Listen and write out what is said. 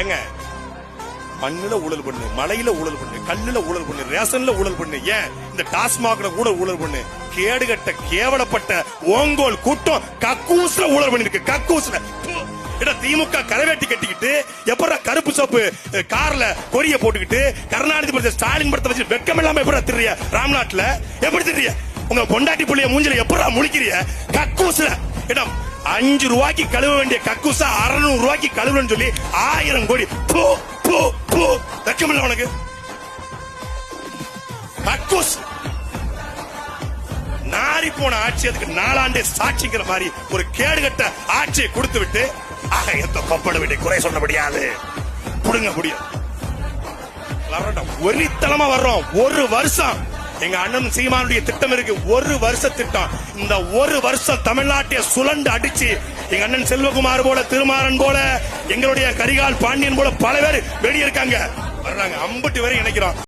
ஏங்க மண்ணுல ஊழல் பண்ணு மலையில ஊழல் பண்ணு கல்லுல ஊழல் பண்ணு ரேஷன்ல ஊழல் பண்ணு ஏன்? இந்த டாஸ்மாக்ல கூட ஊழல் பண்ணு. கேடுகட்ட கேவலப்பட்ட ஓங்கோல் கூட்டம் கக்கூஸ்ல ஊழல் பண்ணிருக்கு கக்கூஸ்ல எடா திமுக கரவேட்டி கட்டிக்கிட்டு எப்படா கருப்பு சோப்பு கார்ல கொரிய போட்டுக்கிட்டு கருணாநிதி படத்தை ஸ்டாலின் படத்தை வச்சு வெக்கம் இல்லாம எப்படா திரிய ராம்நாட்ல எப்படி திரிய உங்க பொண்டாட்டி புள்ளிய மூஞ்சில எப்படா முழிக்கிறிய? கக்கூஸ்ல இடம் அஞ்சு ரூபாய்க்கு கழுவ வேண்டிய கக்கூசா அறுநூறு ரூபாய்க்கு கழுவுன்னு சொல்லி ஆயிரம் கோடி. பூ பூ பூ. வெக்கமில்ல உனக்கு. கக்கூஸ். நாரி போன ஆட்சி அதுக்கு நாலாண்டே சாட்சிங்கிற மாதிரி ஒரு கேடுகட்ட ஆட்சியை கொடுத்து விட்டு ஆக எந்த கொப்பட விட்டு குறை சொல்ல முடியாது புடுங்க முடியும். வரட்டும் ஒரித்தனமா வர்றோம். ஒரு வருஷம். எங்க அண்ணன் சீமானுடைய திட்டம் இருக்கு. ஒரு வருஷ திட்டம். இந்த ஒரு வருஷம் தமிழ்நாட்டை சுழண்டு அடிச்சு எங்க அண்ணன் செல்வகுமார் போல திருமாறன் போல எங்களுடைய கரிகால் பாண்டியன் போல பல பேர் வெளியே இருக்காங்க. வர்றாங்க. அம்பட்டு வரை இணைக்கிறோம்.